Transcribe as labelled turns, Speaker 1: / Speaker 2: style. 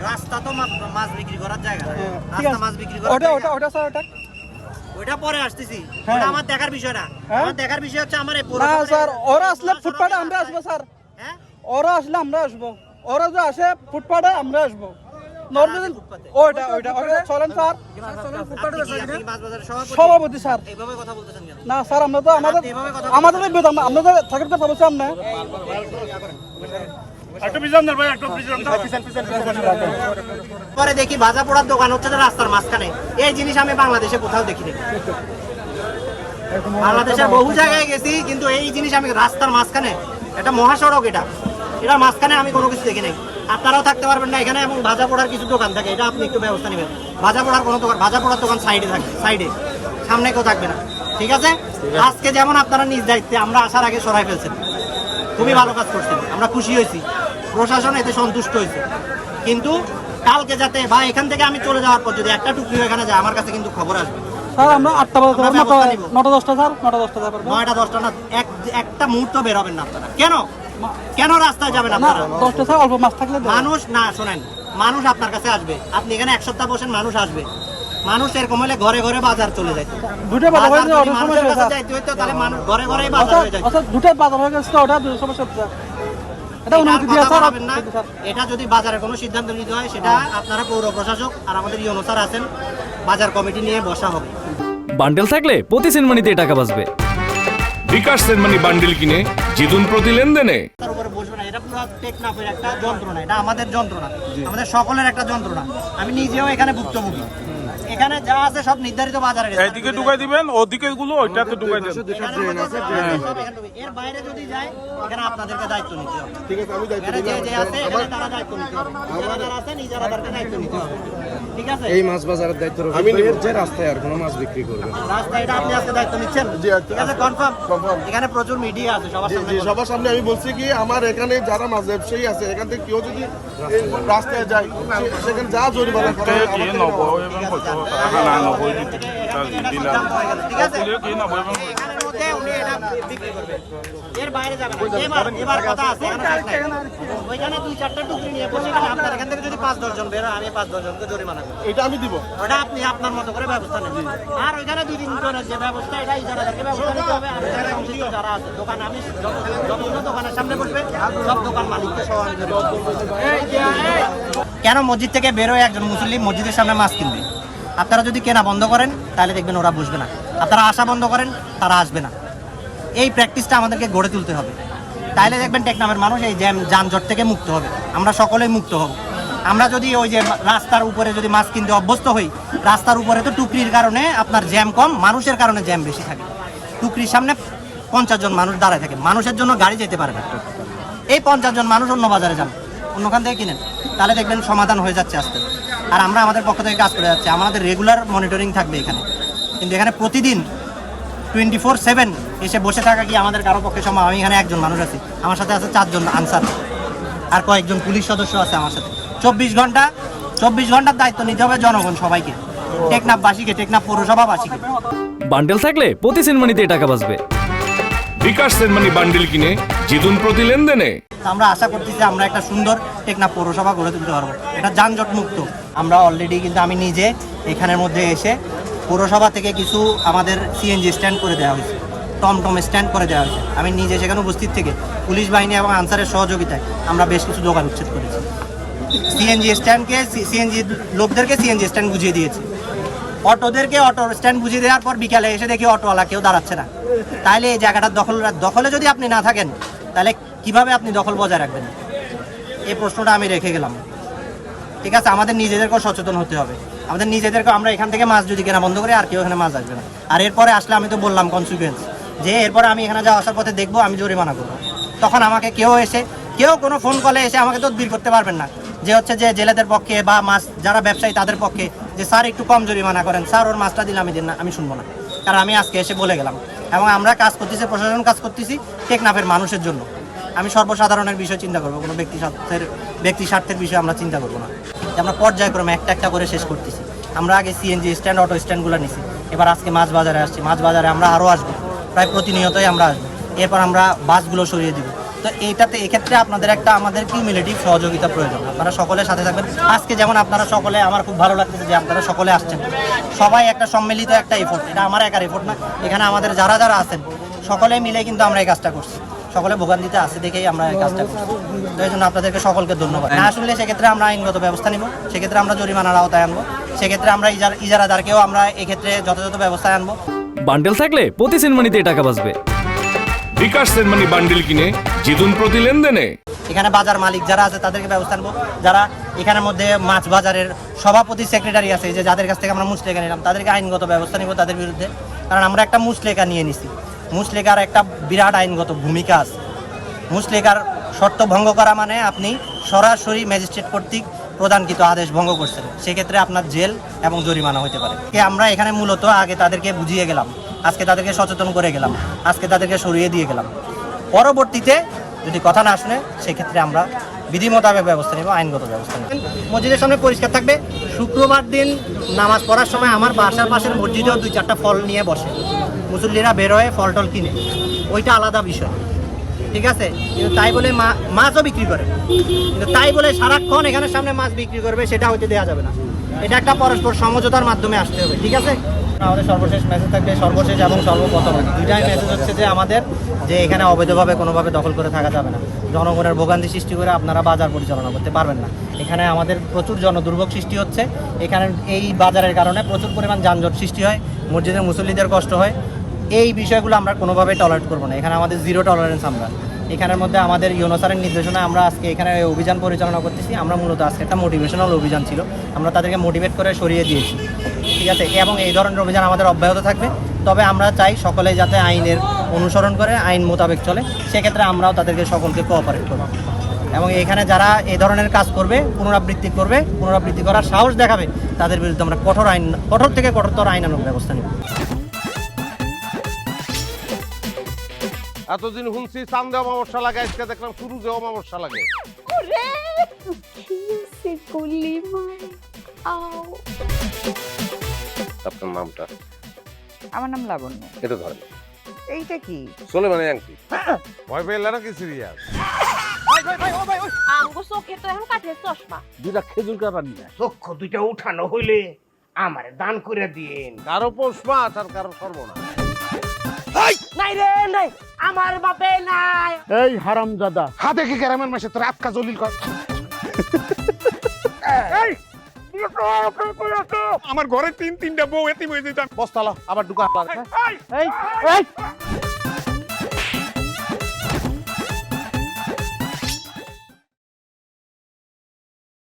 Speaker 1: রাস্তা তো মাছ বিক্রি করার জায়গা। না।
Speaker 2: হ্যাঁ,
Speaker 1: রাস্তা মাছ বিক্রি করার
Speaker 2: ওটা ওটা ওটা স্যার ওটা?
Speaker 1: ওইটা পরে আসতেছি।
Speaker 2: হ্যাঁ।
Speaker 1: ওটা আমার দেখার বিষয় না।
Speaker 2: হ্যাঁ?
Speaker 1: আমার দেখার বিষয় হচ্ছে আমার এই
Speaker 2: না স্যার ওরা আসলে ফুটপাতে আমরা আসব স্যার।
Speaker 1: হ্যাঁ?
Speaker 2: ওরা আসলে আমরা আসব। ওরা যে আসে ফুটপাতে আমরা আসব। নর্মাল? ওইটা ওইটা ওইটা চলেন স্যার।
Speaker 1: সভাপতি? এইভাবে কথা বলতেছেন কেন?
Speaker 2: না স্যার আমরা তো আমাদের আমাদের থাকার কথা বলছি আমরা।
Speaker 1: পরে দেখি ভাজা পোড়ার দোকান হচ্ছে রাস্তার মাঝখানে। এই জিনিস আমি বাংলাদেশে কোথাও দেখিনি। বাংলাদেশের বহু জায়গায় গেছি কিন্তু এই জিনিস আমি রাস্তার মাঝখানে এটা মহাসড়ক এটা। এটার মাঝখানে আমি কোনো কিছু দেখি নাই আপনারাও থাকতে পারবেন না এখানে এবং ভাজা পোড়ার কিছু দোকান থাকে। এটা আপনি একটু ব্যবস্থা নেবেন। ভাজা পোড়ার কোনো দোকান ভাজা পোড়ার দোকান সাইডে থাকবে সাইডে। সামনে কেউ থাকবে না। ঠিক আছে। আজকে যেমন আপনারা নিজ দায়িত্বে আমরা আসার আগে সরাই ফেলছেন। খুবই ভালো কাজ করছেন। আমরা খুশি হয়েছি। প্রশাসন এতে সন্তুষ্ট হয়েছে। কিন্তু কালকে যাতে বা এখান থেকে আমি চলে যাওয়ার পর যদি একটা টুকরি এখানে যায় আমার কাছে কিন্তু খবর আসবে।
Speaker 2: স্যার আমরা আটটা বাজে নটা দশটা স্যার? নটা দশটা পারবেন?
Speaker 1: নয়টা দশটা না এক একটা মুহূর্ত বের হবেন না আপনারা। কেন? কেন রাস্তায় যাবেন আপনারা?
Speaker 2: দশটা স্যার অল্প মাছ থাকলে
Speaker 1: মানুষ না শোনেন। মানুষ আপনার কাছে আসবে। আপনি এখানে এক সপ্তাহ বসেন মানুষ আসবে। মানুষ এরকম হলে ঘরে ঘরে বাজার চলে যায়
Speaker 2: দুটো বাজার
Speaker 1: বাজার
Speaker 2: হয়ে
Speaker 1: যাইতে হইতো তাহলে মানুষ ঘরে ঘরে বাজার
Speaker 2: আচ্ছা
Speaker 1: হয়ে যায়
Speaker 2: আচ্ছা দুটো বাজার হয়ে গেছে ওটা সমস্যা। এটা অনুমতি দিয়ে স্যার
Speaker 1: বাড়াবেন না। এটা যদি বাজারের কোনো সিদ্ধান্ত নিতে হয় সেটা আপনারা পৌর প্রশাসক আর আমাদের ইউনো স্যার আছেন বাজার কমিটি নিয়ে বসা হবে।
Speaker 3: বান্ডেল থাকলে প্রতি সিনেমানিতে টাকা বাঁচবে।
Speaker 4: বিকাশ সেনমানি বান্ডিল কিনে জিতুন প্রতি লেনদেনে।
Speaker 1: তার উপরে বসবে না এটা পুরো টেকনাফের একটা যন্ত্রণা এটা আমাদের যন্ত্রণা আমাদের সকলের একটা যন্ত্রণা। আমি নিজেও এখানে ভুক্তভোগী। এখানে যা আছে সব নির্ধারিত বাজারে
Speaker 5: এইদিকে ঢুকাই দিবেন ওদিকে গুলো ওইটাতে ঢুকাই দেন।
Speaker 1: এর বাইরে যদি যায় এখানে আপনাদেরকে দায়িত্ব নিতে হবে। ঠিক আছে আমি দায়িত্ব যে যে আছে এখানে তারা দায়িত্ব নিতে হবে। যারা তাদেরকে দায়িত্ব নিতে হবে। ঠিক আছে?
Speaker 6: এই মাছ বাজারের দায়িত্ব আমি যে রাস্তায় আর কোনো মাছ বিক্রি করবে না।
Speaker 1: রাস্তা এটা আপনি আজকে দায়িত্ব নিচ্ছেন? ঠিক আছে কনফার্ম এখানে প্রচুর মিডিয়া আছে সবার সামনে
Speaker 7: জি সবার সামনে আমি বলছি কি আমার এখানে যারা মাছ ব্যবসায়ী আছে এখান থেকে কেউ যদি রাস্তায়। যায় সেখানে যা জরিমানা করা হয়,
Speaker 5: কি
Speaker 7: আমাকে
Speaker 5: নব এবং হয়তো টাকা না দিলাম
Speaker 1: ঠিক আছে
Speaker 5: কি নব এবং
Speaker 1: এখানের মধ্যে উনি এটা বিক্রি করবেন। এর বাইরে যাবে না। এবার এবার কথা আছে এখানে কাজ নাই। ওইখানে দুই চারটা টুকরি নিয়ে বসে গেলে আপনার এখান থেকে যদি পাঁচ দশ জন বের আমি পাঁচ দশ জরিমানা করব
Speaker 7: এটা আমি দিব
Speaker 1: ওটা আপনি আপনার মতো করে ব্যবস্থা নেবেন আর ওইখানে দুই তিন জনের যে ব্যবস্থা এটা ইজারাদারকে ব্যবস্থা নিতে হবে আর এখানে অংশীদার যারা আছে দোকান আমি যতগুলো দোকানের সামনে বসবে সব দোকান মালিককে সহ আমি কেন মসজিদ থেকে বেরোয় একজন মুসলিম মসজিদের সামনে মাছ কিনবে আপনারা যদি কেনা বন্ধ করেন, তাহলে দেখবেন ওরা বসবে না। আপনারা আসা বন্ধ করেন, তারা আসবে না। এই প্র্যাকটিসটা আমাদেরকে গড়ে তুলতে হবে। তাইলে দেখবেন টেকনামের মানুষ এই জ্যাম যানজট থেকে মুক্ত হবে। আমরা সকলেই মুক্ত হব। আমরা যদি ওই যে রাস্তার উপরে যদি মাছ কিনতে অভ্যস্ত হই, রাস্তার উপরে তো টুকরির কারণে আপনার জ্যাম কম, মানুষের কারণে জ্যাম বেশি থাকে। টুকরির সামনে পঞ্চাশ জন মানুষ দাঁড়ায় থাকে। মানুষের জন্য গাড়ি যেতে পারে না। এই পঞ্চাশ জন মানুষ অন্য বাজারে যান অন্যখান থেকে কিনেন তাহলে দেখবেন সমাধান হয়ে যাচ্ছে আস্তে। আর আমরা আমাদের পক্ষ থেকে কাজ করে যাচ্ছি আমাদের রেগুলার মনিটরিং থাকবে এখানে। কিন্তু এখানে প্রতিদিন টোয়েন্টি ফোর সেভেন এসে বসে থাকা কি আমাদের কারও পক্ষে সম্ভব? আমি এখানে একজন মানুষ আছি আমার সাথে আছে চারজন আনসার। আর কয়েকজন পুলিশ সদস্য আছে আমার সাথে। চব্বিশ ঘণ্টা চব্বিশ ঘণ্টার দায়িত্ব নিতে হবে জনগণ সবাইকে। টেকনাফবাসীকে টেকনাফ পৌরসভাবাসীকে।
Speaker 3: বান্ডেল থাকলে প্রতি সিনেমানিতে টাকা বাঁচবে।
Speaker 4: বিকাশ সেনমানি বান্ডিল কিনে জিতুন প্রতি লেনদেনে।
Speaker 1: আমরা আশা করতেছি আমরা একটা সুন্দর টেকনাফ পৌরসভা গড়ে তুলতে পারব। এটা যানজট মুক্ত আমরা অলরেডি কিন্তু আমি নিজে এখানের মধ্যে এসে পৌরসভা থেকে কিছু আমাদের সিএনজি স্ট্যান্ড করে দেওয়া হয়েছে। টমটম স্ট্যান্ড করে দেওয়া হয়েছে। আমি নিজে সেখানে উপস্থিত থেকে পুলিশ বাহিনী এবং আনসারের সহযোগিতায় আমরা বেশ কিছু দোকান উচ্ছেদ করেছি। সিএনজি স্ট্যান্ডকে সিএনজি লোকদেরকে সিএনজি স্ট্যান্ড বুঝিয়ে দিয়েছি। অটোদেরকে অটো স্ট্যান্ড বুঝিয়ে দেওয়ার পর বিকালে এসে দেখি অটোওয়ালা কেউ দাঁড়াচ্ছে না। তাহলে এই জায়গাটার দখল দখলে যদি আপনি না থাকেন তাহলে কীভাবে আপনি দখল বজায় রাখবেন? এই প্রশ্নটা আমি রেখে গেলাম। ঠিক আছে, আমাদের নিজেদেরকেও সচেতন হতে হবে। আমাদের নিজেদেরকে আমরা এখান থেকে মাছ যদি কেনা বন্ধ করি, আর কেউ এখানে মাছ আসবে না। আর এরপরে আসলে আমি তো বললাম কনসিকুয়েন্স যে এরপরে আমি এখানে যাওয়া আসার পথে দেখব আমি জরিমানা করব। তখন আমাকে কেউ এসে, কেউ কোনো ফোন কলে এসে আমাকে তদবির করতে পারবেন না। যে হচ্ছে যে জেলেদের পক্ষে বা মাছ, যারা ব্যবসায়ী তাদের পক্ষে, যে স্যার একটু কম জরিমানা করেন, স্যার ওর মাছটা দিলে আমি দিন না, আমি শুনব না। কারণ আমি আজকে এসে বলে গেলাম। এবং আমরা কাজ করতেছি, প্রশাসন কাজ করতেছি টেকনাফের মানুষের জন্য। আমি সর্বসাধারণের বিষয় চিন্তা করব, কোনো ব্যক্তি স্বার্থের ব্যক্তি স্বার্থের বিষয়ে আমরা চিন্তা করব না। আমরা পর্যায়ক্রমে একটা একটা করে শেষ করতেছি। আমরা আগে সিএনজি স্ট্যান্ড অটো স্ট্যান্ডগুলো নিছি। এবার আজকে মাছ বাজারে আসছি। মাছ বাজারে আমরা আরও আসব। প্রায় প্রতিনিয়তই আমরা আসব। এরপর আমরা বাসগুলো সরিয়ে দিব। তো এইটাতে, এক্ষেত্রে আপনাদের একটা আমাদের কিউমিলেটিভ সহযোগিতা প্রয়োজন। আপনারা সকলের সাথে থাকবেন। আজকে যেমন আপনারা সকলে, আমার খুব ভালো লাগতেছে যে আপনারা সকলে আসছেন। সবাই একটা সম্মিলিত একটা এফোর্ট এটা আমার একার এফোর্ট না এখানে আমাদের যারা যারা আছেন সকলে মিলে কিন্তু আমরা এই কাজটা করছি। সকলে ভোগান্তিতে আছে দেখেই আমরা এই কাজটা করছি। তো এই জন্য আপনাদেরকে সকলকে ধন্যবাদ। না আসলে সেক্ষেত্রে আমরা আইনগত ব্যবস্থা নিব সেক্ষেত্রে আমরা জরিমানার আওতায় আনব সেক্ষেত্রে আমরা ইজার ইজারাদারকেও আমরা এক্ষেত্রে যথাযথ ব্যবস্থায় আনব।
Speaker 3: বান্ডেল থাকলে প্রতি সেনমানিতে টাকা বাঁচবে।
Speaker 4: বিকাশ সেনমানি বান্ডিল কিনে জিতুন প্রতি লেনদেনে।
Speaker 1: এখানে বাজার মালিক যারা আছে তাদেরকে ব্যবস্থা নেব। যারা এখানের মধ্যে মাছ বাজারের সভাপতি সেক্রেটারি আছে যে যাদের কাছ থেকে আমরা মুসলেখা নিলাম, তাদেরকে আইনগত ব্যবস্থা নিব তাদের বিরুদ্ধে। কারণ আমরা একটা মুসলেখা নিয়ে নিছি। মুসলেখার একটা বিরাট আইনগত ভূমিকা আছে। মুসলেখার শর্ত ভঙ্গ করা মানে আপনি সরাসরি ম্যাজিস্ট্রেট কর্তৃক প্রদানকৃত আদেশ ভঙ্গ করছেন। সেক্ষেত্রে আপনার জেল এবং জরিমানা হতে পারে। আমরা এখানে মূলত আগে তাদেরকে বুঝিয়ে গেলাম। আজকে তাদেরকে সচেতন করে গেলাম। আজকে তাদেরকে সরিয়ে দিয়ে গেলাম। পরবর্তীতে যদি কথা না শুনে, সেক্ষেত্রে আমরা বিধি মোতাবেক ব্যবস্থা নেব, আইনগত ব্যবস্থা নেব। মসজিদের সামনে পরিষ্কার থাকবে। শুক্রবার দিন নামাজ পড়ার সময় আমার বাসার পাশের মসজিদেও দুই চারটা ফল নিয়ে বসে। মুসল্লিরা বের হয়ে ফল টল কিনে। ওইটা আলাদা বিষয়। ঠিক আছে? কিন্তু তাই বলে মাছও বিক্রি করে। কিন্তু তাই বলে সারাক্ষণ এখানে সামনে মাছ বিক্রি করবে, সেটা হইতে দেওয়া যাবে না। এটা একটা পরস্পর সমঝোতার মাধ্যমে আসতে হবে, ঠিক আছে? আমাদের সর্বশেষ মেসেজ থাকবে, সর্বশেষ এবং সর্বপ্রথম। দুইটাই মেসেজ হচ্ছে যে আমাদের যে এখানে অবৈধভাবে কোনোভাবে দখল করে থাকা যাবে না। জনগণের ভোগান্তি সৃষ্টি করে আপনারা বাজার পরিচালনা করতে পারবেন না। এখানে আমাদের প্রচুর জনদুর্ভোগ সৃষ্টি হচ্ছে। এখানে এই বাজারের কারণে প্রচুর পরিমাণ যানজট সৃষ্টি হয়, মসজিদের মুসল্লিদের কষ্ট হয়। এই বিষয়গুলো আমরা কোনোভাবে টলারেট করব না। এখানে আমাদের জিরো টলারেন্স আমরা। এখানের মধ্যে আমাদের ইউনোসারের নির্দেশনা আমরা আজকে এখানে অভিযান পরিচালনা করতেছি আমরা মূলত আজকে একটা মোটিভেশনাল অভিযান ছিল। আমরা তাদেরকে মোটিভেট করে সরিয়ে দিয়েছি। ঠিক আছে? এবং এই ধরনের অভিযান আমাদের অব্যাহত থাকবে। তবে আমরা চাই সকলে যাতে আইনের অনুসরণ করে আইন মোতাবেক চলে। সেক্ষেত্রে আমরাও তাদেরকে সকলকে কোঅপারেট করব। এবং এখানে যারা এই ধরনের কাজ করবে পুনরাবৃত্তি করবে পুনরাবৃত্তি করার সাহস দেখাবে তাদের বিরুদ্ধে আমরা কঠোর আইন কঠোর থেকে কঠোরতর আইন আইনানুগ ব্যবস্থা নেব।
Speaker 8: এতদিন শুনছি চান্দে অমাবস্যা লাগে আজকে দেখলাম শুরুতে অমাবস্যা লাগে।
Speaker 9: ওরে! কিসে গুলি মার আও
Speaker 8: আপনার নামটা?
Speaker 10: আমার নাম লাবণ্য।
Speaker 8: এটা ধরেন।
Speaker 10: এইটা কি?
Speaker 8: চলে মানে আংটি ভয় পেলে নাকি সিরিয়াস?
Speaker 9: আমগো চোখে তো এখন কাঠের চশমা।
Speaker 8: দুটা খেজুর কাটা নিয়ে
Speaker 6: চক্ষু দুইটা উঠানো হইলে আমার দান করে দিন
Speaker 8: কারও পৌষ মাছ আর কারও সর্বনা
Speaker 9: নাই রে নাই। আমার বাপে নাই।
Speaker 6: এই হারাম দাদা হাতে কি গ্রামের মাসে তোর আটকা জলিল কর?
Speaker 5: আমার ঘরে তিন তিনটা বউ এতিম হয়ে যেতাম
Speaker 8: বস্তালা আবার ঢুকা
Speaker 6: এই! এই!